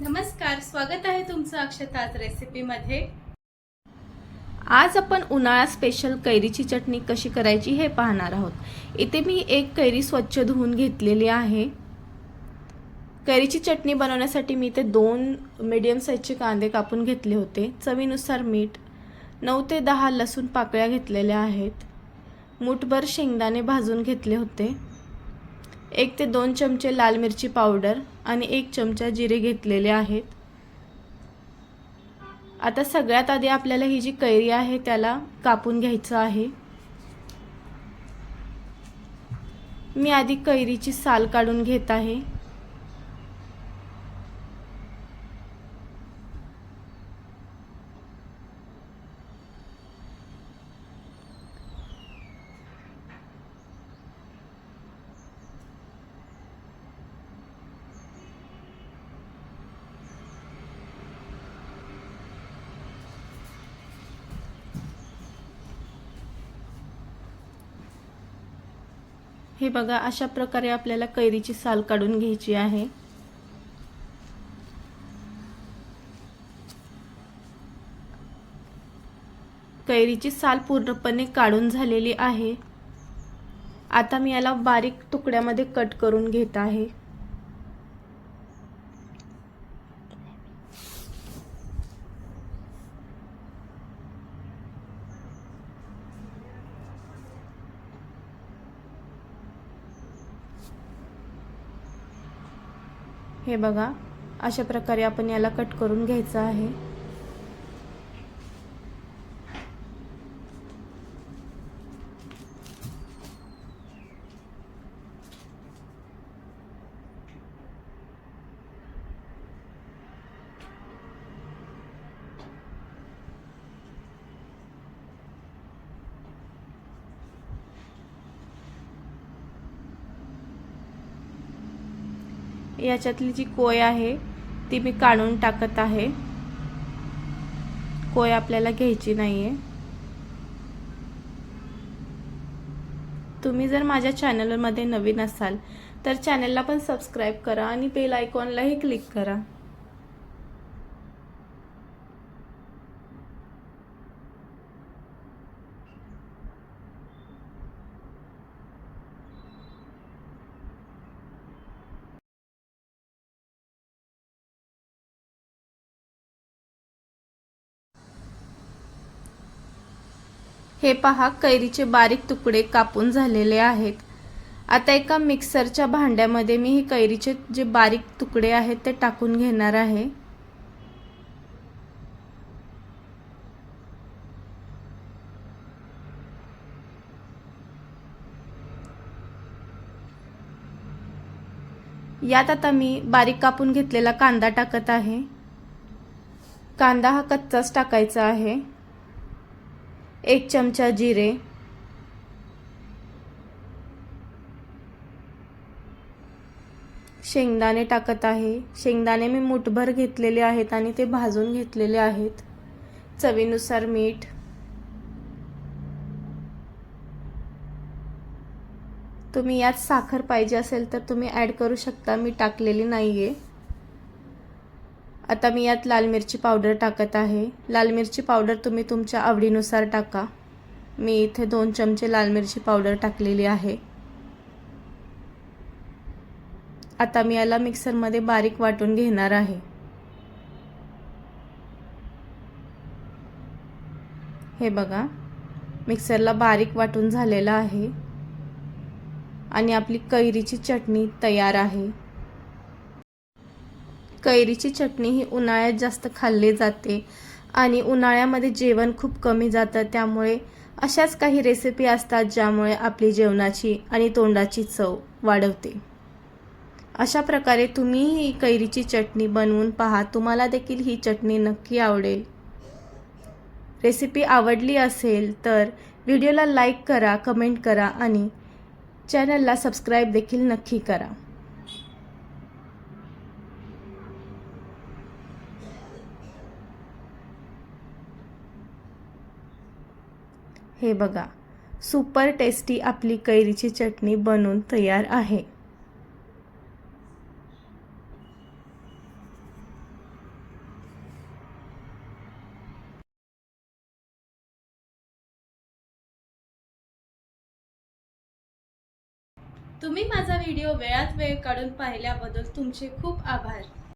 नमस्कार स्वागत आहे तुमचं अक्षताज रेसिपीमध्ये आज आपण उन्हाळा स्पेशल कैरीची चटणी कशी करायची हे पाहणार आहोत. इथे मी एक कैरी स्वच्छ धुवून घेतलेली आहे. कैरीची चटणी बनवण्यासाठी मी इथे दोन मीडियम साईजचे कांदे कापून घेतले होते. चवीनुसार मीठ नऊ ते दहा लसूण पाकळ्या घेतलेल्या आहेत. मूठभर शेंगदाणे भाजून घेतले होते. एक ते दोन चमचे लाल मिरची पावडर आणि एक चमचा जिरे घेतलेले आहेत. आता सगळ्यात आधी आपल्याला ही जी कैरी आहे त्याला कापून घ्यायचं आहे. मी आधी कैरीची साल काढून घेत आहे. हे बघा अशा प्रकारे आपल्याला कैरीची साल काढून घ्यायची आहे. कैरीची साल पूर्णपणे काढून झालेली आहे. आता मी याला बारीक तुकड्यामध्ये कट करून घेत आहे. हे बघा अशा प्रकारे आपण याला कट करून घ्यायचं आहे. याच्यातली जी कोय आहे ती मी काढून टाकत आहे. कोय आपल्याला घ्यायची नाही आहे तुम्ही जर माझ्या चॅनलमध्ये नवीन असाल तर चॅनलला पण सबस्क्राईब करा आणि बेल आयकॉनलाही क्लिक करा. हे पहा कैरीचे बारीक तुकडे कापून झालेले आहेत. आता एका मिक्सरच्या भांड्यामध्ये मी हे कैरीचे जे बारीक तुकडे आहेत ते टाकून घेणार आहे. यात आता मी बारीक कापून घेतलेला कांदा टाकत आहे. कांदा हा कच्चाच टाकायचा आहे. एक चमचा जिरे. शेंगदाणे टाकत आहे. शेंगदाणे मी मुठभर घेतलेले आहेत आणि ते भाजून घेतलेले आहेत. चवीनुसार मीठ. तुम्ही यात साखर पाहिजे असेल तर तुम्ही ॲड करू शकता. मी टाकलेली नाही आहे आता मी यात लाल मिरची पावडर टाकत आहे. लाल मिरची पावडर तुम्ही तुमच्या आवडीनुसार टाका. मी इथे दोन चमचे लाल मिरची पावडर टाकलेली आहे. आता मी याला मिक्सरमध्ये बारीक वाटून घेणार आहे. हे बघा मिक्सरला बारीक वाटून झालेला आहे. आणि आपली कैरीची चटणी तयार आहे. कैरीची चटणी ही उन्हाळ्यात जास्त खाल्ली जाते आणि उन्हाळ्यामध्ये जेवण खूप कमी जातं. त्यामुळे अशाच काही रेसिपी असतात ज्यामुळे आपली जेवणाची आणि तोंडाची चव वाढवते. अशा प्रकारे तुम्ही ही कैरीची चटणी बनवून पहा. तुम्हाला देखील ही चटणी नक्की आवडेल. रेसिपी आवडली असेल तर व्हिडिओला लाईक करा कमेंट करा आणि चॅनलला सबस्क्राईब देखील नक्की करा. हे बघा. सुपर टेस्टी आपली कैरीची चटणी बनून तयार आहे. तुम्ही माझा व्हिडिओ वेळात वेळ काढून पाहिल्याबद्दल तुमचे खूप आभार.